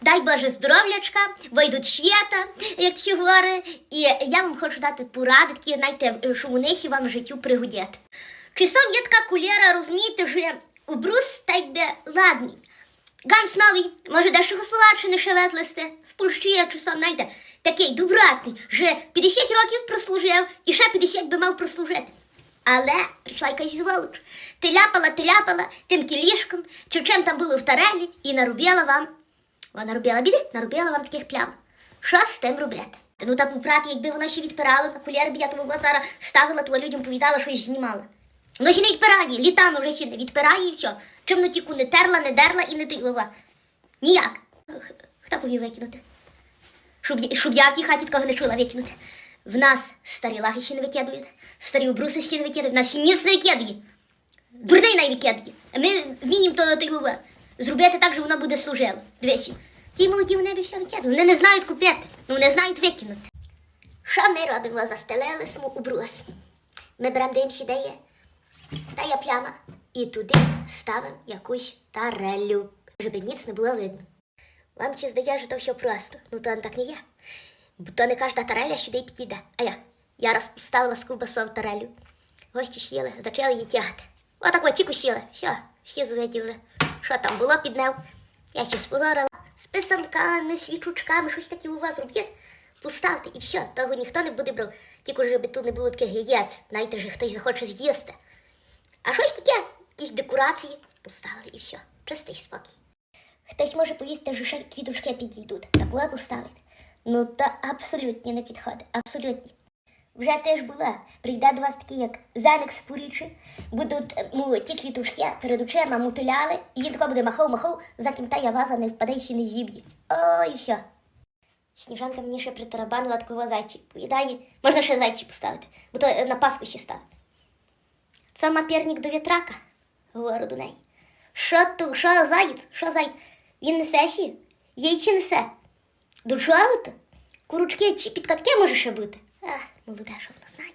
дай Боже здоров'ячка, вийдуть свята, як ті говорить, і я вам хочу дати поради, такі, знаєте, що вони вам життю пригодять. Часом є така кулера, розумієте, що брус та йде ладний. Ганс новий, може дещо Словаччини ще везлисти, з Польщі часом, знаєте, такий добратний, що 50 років прослужив і ще 50 би мав прослужити. Але прийшла якась зволоч. Ти ляпала, ти ляпала тим кілішком, чи чим там було в тарелі, і наробила вам. Вона наробила біди, наробила вам таких плям. Що з тим робити? Та ну та попрати, якби вона ще відпирала на кулєр, б я того зараз ставила, то людям повідала, що я знімала. Воно ще не відпирає, літами вже ще не відпирає і все. Чим ну тільки не терла, не дерла і не тилова. Ніяк. Хто повів викинути? Щоб, щоб я в тій хаті такого не чула викинути. В нас старі лахи ще не викидують, старі обруси ще не викидують, в нас ще ніц не викидує. Дурний не викидує. Ми вміємо то тилове. Зробити так, що воно буде служило. Двічі. Ті молоді вони б все. Вони не знають купити, ну не знають викинути. Що ми робимо? Застелили саму обрус. Ми беремо дивимося, де є та я пляма. І туди ставимо якусь тарелю, щоб ніц не було видно. Вам чи здає, що то все просто? Ну то так не є. Бо то не кожна тареля сюди підійде. А я? Я раз поставила з ковбасою тарелю. Гості ж їли, почали її тягти. Отак от тільки сіли. Все, всі злетіли. Що там було під нев? Я ще спозорила. З писанками, свічучками, щось таке у вас робіть. Поставте і все, того ніхто не буде брав. Тільки щоб тут не було таких яєць, знаєте, що хтось захоче з'їсти. А щось таке, якісь декорації поставили і все. Чистий спокій. Хтось може повісти, що ще квіточки підійдуть. Такое поставити. Ну, то абсолютно не підходить. Абсолютно. Вже теж була. Прийде до вас такі, як Зеник з Пурічі, будуть е, ну, ті квітушки перед очима мутиляли, і він тако буде махав-махав, за ким тая ваза не впаде і ще не зіб'є. О, і все. Сніжанка мені ще притарабанила такого зайчі. Поїдає. Можна ще зайчі поставити, бо то е, на Пасху ще ставити. Це маперник до вітрака, говорю до неї. Що ту, що заєць, що заєць? Він несе ще? Яйці несе. До чого то? Курочки чи підкатки може ще бути? Ах, молода, що вона знає.